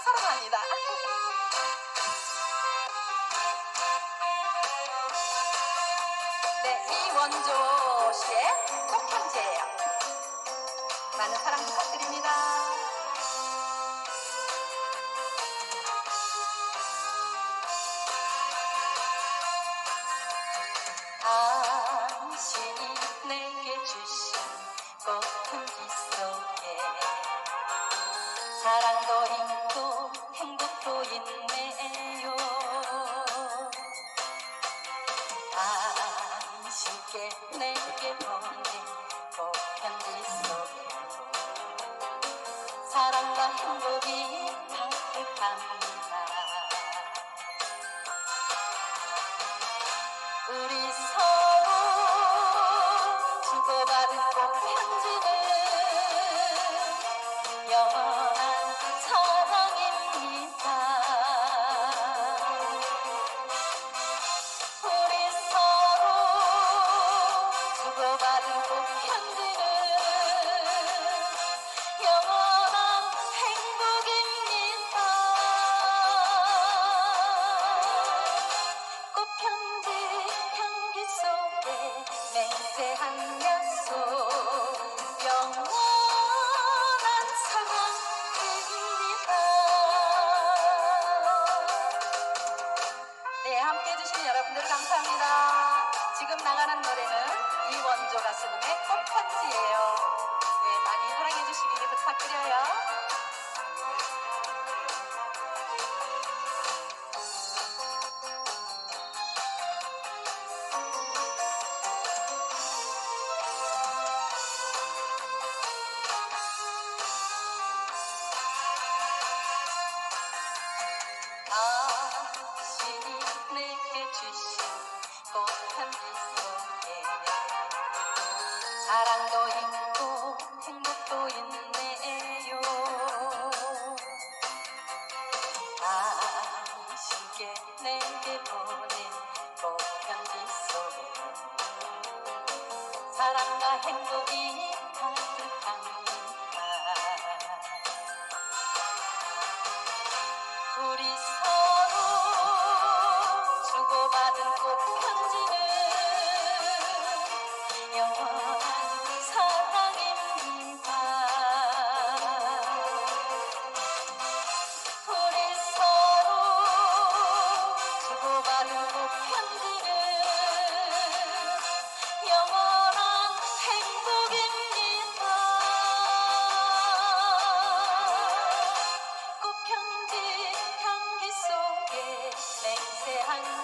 사랑합니다. 사랑합니다. 네, 이원조 씨의 꽃향제예요. 많은 사랑 부탁드립니다. 당신이 내게 주신 꽃향기 속에 사랑도 힘도 행복도 있네요. 당신께 내게 보낸 꽃향기 속에 사랑과 행복이 가득합니다. 우리 서로 주고받은 꽃 주고받은 꽃편지는 영원한 행복입니다. 꽃편지 향기 속에 맹세한 약속 영원한 사랑입니다 네 함께 해주신 여러분들 감사합니다 지금 나가는 노래는 이원조 가수님의 꽃편지예요. 네 많이 사랑해 주시길 부탁드려요. 당 사랑도 있고 행복도 있네요. 당신께 내게 보낸 꽃향기 속에 사랑과 행복이 우리 서로 주고받은 꽃편지는 से हंस